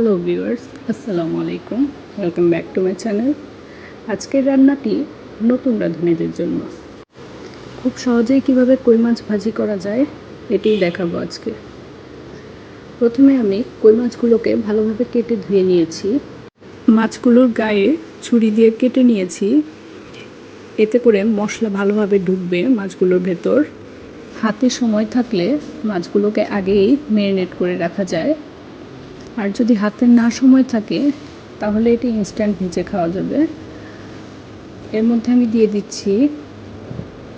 Hello viewers আসসালামু আলাইকুম welcome back to my channel আজকের রান্নাটি নতুন রাঁধুনিদের জন্য। খুব সহজেই কীভাবে কই মাছ ভাজি করা যায়, এটিই দেখাবো আজকে। প্রথমে আমি কই মাছগুলোকে ভালোভাবে কেটে ধুয়ে নিয়েছি। মাছগুলোর গায়ে ছুরি দিয়ে কেটে নিয়েছি। এতে করে মশলা ভালোভাবে ঢুকবে মাছগুলোর ভেতর। হাতে সময় থাকলে মাছগুলোকে আগেই ম্যারিনেট করে রাখা যায়। আর যদি হাতে না সময় থাকে, তাহলে এটি ইনস্ট্যান্ট ভেজে খাওয়া যাবে। এর মধ্যে আমি দিয়ে দিচ্ছি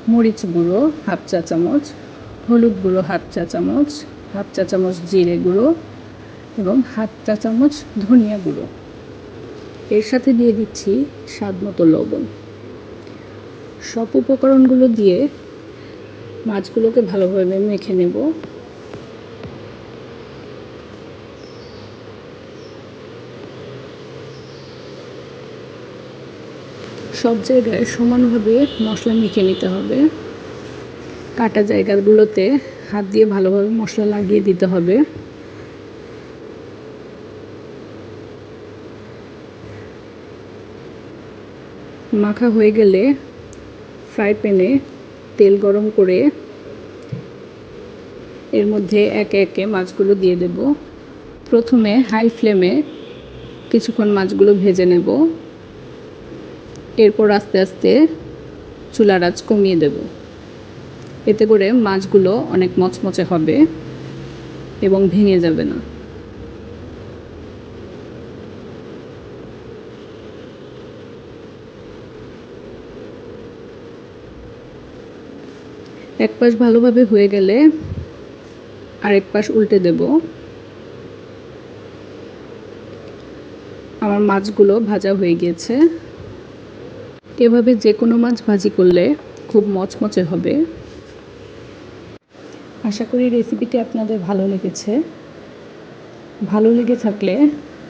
মরিচ গুঁড়ো, হাফ চা চামচ, হলুদ গুঁড়ো, হাফ চা চামচ, হাফ চা চামচ জিরে গুঁড়ো এবং হাফ চা চামচ ধনিয়া গুঁড়ো। এর সাথে দিয়ে দিচ্ছি স্বাদ মতো লবণ। সব উপকরণগুলো দিয়ে মাছগুলোকে ভালোভাবে মেখে নেব। সব জায়গায় সমানভাবে মশলা মেখে নিতে হবে। কাটা জায়গাগুলোতে হাত দিয়ে ভালোভাবে মশলা লাগিয়ে দিতে হবে। মাখা হয়ে গেলে ফ্রাই প্যানে তেল গরম করে এর মধ্যে একে একে মাছগুলো দিয়ে দেব। প্রথমে হাই ফ্লেমে কিছুক্ষণ মাছগুলো ভেজে নেব। এরপর আস্তে আস্তে চুলার আঁচ কমিয়ে দেব। এতে করে মাছগুলো অনেক মচমচে হবে এবং ভেঙে যাবে না। এক পাশ ভালোভাবে হয়ে গেলে আরেক পাশ উল্টে দেব। আমার মাছগুলো ভাজা হয়ে গিয়েছে। এভাবে যে কোনো মাছ ভাজি করলে খুব মচমচে হবে। আশা করি রেসিপিটি আপনাদের ভালো লেগেছে। ভালো লেগে থাকলে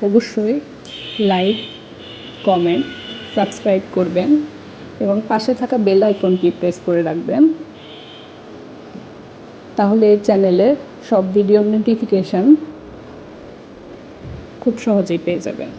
অবশ্যই লাইক কমেন্ট সাবস্ক্রাইব করবেন এবং পাশে থাকা বেল আইকনটি প্রেস করে রাখবেন। তাহলে এই চ্যানেলের সব ভিডিও নোটিফিকেশান খুব সহজেই পেয়ে যাবেন।